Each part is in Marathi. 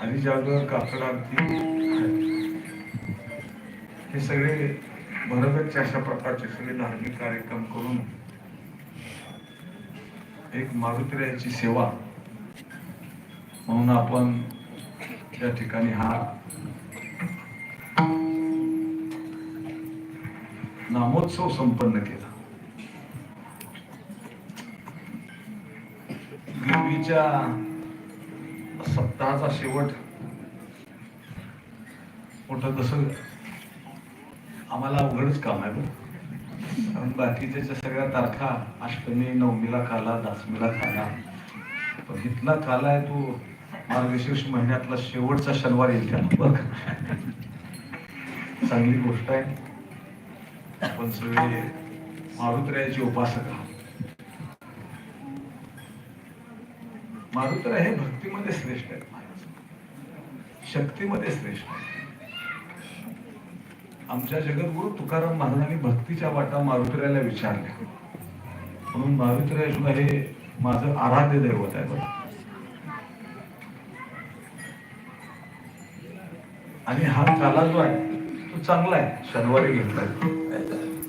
आणि जागर कापड आरती हे सगळे भरगच्च अशा प्रकारचे सगळे धार्मिक कार्यक्रम करून एक मारुतीरायाची सेवा. म्हणून आपण या ठिकाणी हा नामोत्सव संपन्न केला. देवीच्या सप्ताहाचा शेवट. मोठं तसं आम्हाला अवघडच काम आहे कारण बाकीच्या सगळ्या तारखा अष्टमी नवमीला खाला दसमीला खाला. पण इथला खाला आहे तो मार्गशीर्ष महिन्यातला शेवटचा शनिवार येईल त्याला बघ. चांगली गोष्ट आहे. आपण सगळे मारुतरायाचे उपासक आहोत. मारुतर हे भक्तीमध्ये श्रेष्ठ आहेत महाराज शक्तीमध्ये श्रेष्ठ आहे आमच्या जगद्गुरु तुकाराम महाराजांनी भक्तीच्या वाटा मारुतरायाला विचारल्या. म्हणून मारुतराय सुद्धा हे माझं आराध्य दैवत आहे बरं आणि हा चाला जो आहे तो चांगला आहे. शनिवारी घेतलाय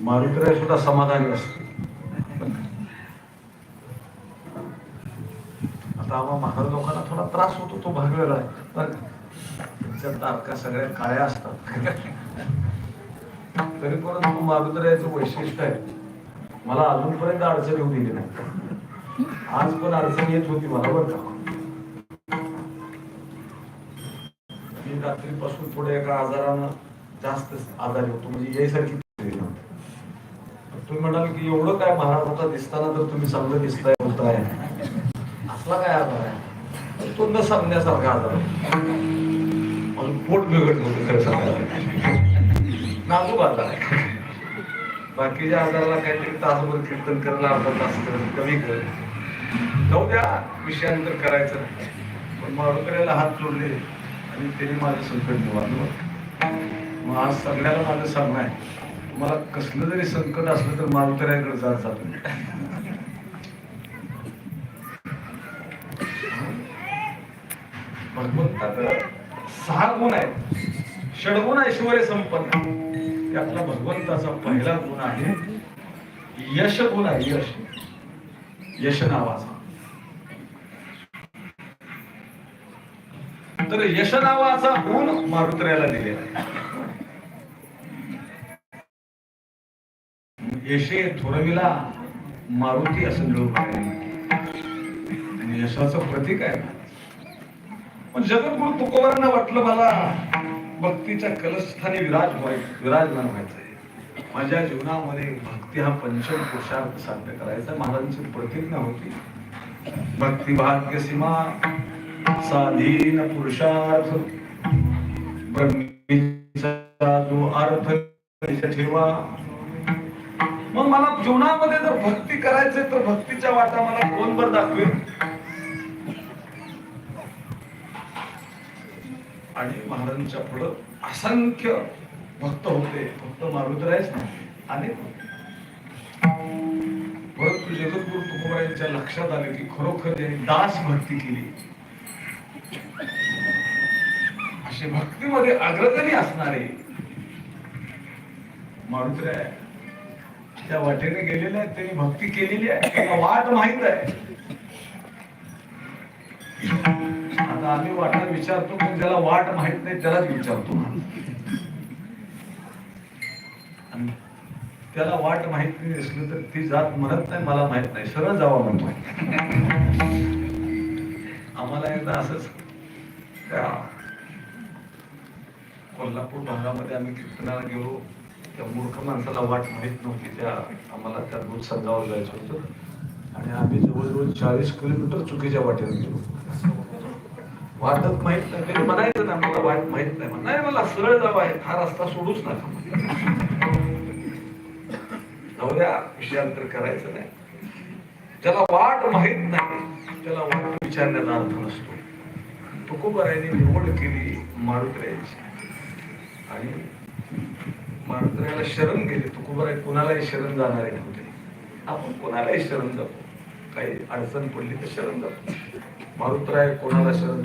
मारुतराय सुद्धा समाधानी असतो आता महाराज लोकांना थोडा त्रास होतो तो भाग आहे. बरं त्यांच्या तारखा सगळ्या काळ्या असतात. तरी परंतु मारुतरायाचं वैशिष्ट्य आहे. मला अजूनपर्यंत अडचण येऊ दिली नाही. आज पण अडचण येत होती मला बरं का? मी रात्रीपासून थोड्या एका आजारानं जास्त आजारी होतो म्हणजे यायसारखी तुम्ही म्हणाल की एवढं काय महाराज होता दिसताना तर तुम्ही चांगलं दिसताय होताय. काय आजार आहे तो न सांगण्यासारखा आजार. आहे. पोट बिघडत होतं खरं सांगायला. नाजूक आजार. आहे बाकीच्या आजाराला काहीतरी तासभर कीर्तन करायला अर्धा तास कर कमी कर. जाऊ द्या विषयांतर करायचं नाही. पण मारुकऱ्याला हात जोडले आणि त्याने माझं संकट निवारलं मग आज सगळ्याला माझं सांगणं आहे. तुम्हाला कसलं जरी संकट असलं तर मारुकऱ्याकडे जात जातो भगवंताचं सहा गुण आहेत. षडगुण ऐश्वर संपन्न. त्यातला भगवंताचा पहिला गुण आहे यश गुण आहे यश. यश नावाचा. तर यश नावाचा गुण मारुत्र्याला दिलेला आहे. यशे थोरविला मारुती असं मिळवून आणि यशाचं प्रतीक आहे. पण जगद्गुरु तुकोबारांना वाटलं मला भक्तीच्या कलस्थानी विराज व्हाय विराजमान व्हायचंय. माझ्या जीवनामध्ये भक्ती हा पंचम पुरुषार्थ साध्य करायचा. महाराजांची प्रतिज्ञा होती. भक्ती भाग्य सीमा साधीन पुरुषार्थ अर्थ ठेवा. मग मला जीवनामध्ये जर भक्ती करायचंय तर भक्तीच्या वाटा मला कोण बर दाखवेल? आणि महाराजांच्या पुढं असंख्य भक्त होते. फक्त मारुद्रायच नाही अनेक होते परंतु जगद्गुरु तुकोबारायांच्या लक्षात आले की खरोखर त्यांनी दास भक्ती केली. असे भक्तीमध्ये अग्रगणी असणारे मारुद्राय त्या वाटेने गेलेले आहेत. त्यांनी भक्ती केलेली आहे. वाट माहीत आहे. आता आम्ही वाटत विचारतो पण ज्याला वाट माहीत नाही त्यालाच विचारतो. आणि त्याला वाट माहीत नाही असलं तर ती जात म्हणत नाही मला माहीत नाही. सरळ जावा म्हणतो आम्हाला एकदा असंच त्या कोल्हापूर भागामध्ये आम्ही कीर्तनाला गेलो. त्या मूर्ख माणसाला वाट माहीत नव्हती. त्या आम्हाला त्या दूध संघावर जायचं होतं. आणि आम्ही जवळजवळ चाळीस किलोमीटर चुकीच्या वाटेने गेलो. वाटत माहीत नाही. तरी म्हणायचं ना मला वाट माहीत नाही नाही मला सरळ जावा आहे. हा रस्ता सोडूच नका जाऊ विषयांतर करायचं नाही. त्याला वाट माहीत नाही त्याला वाट विचारण्याचा अर्थ नसतो. तुकोबारायांनी निवड केली मारुतरायांची. आणि मारुतऱ्याला शरण गेले. तुकोबाराय कोणालाही शरण जाणारे नव्हते. आपण कोणालाही शरण जातो काही अडचण पडली तर शरण जातो मारुतराय कोणाला शरण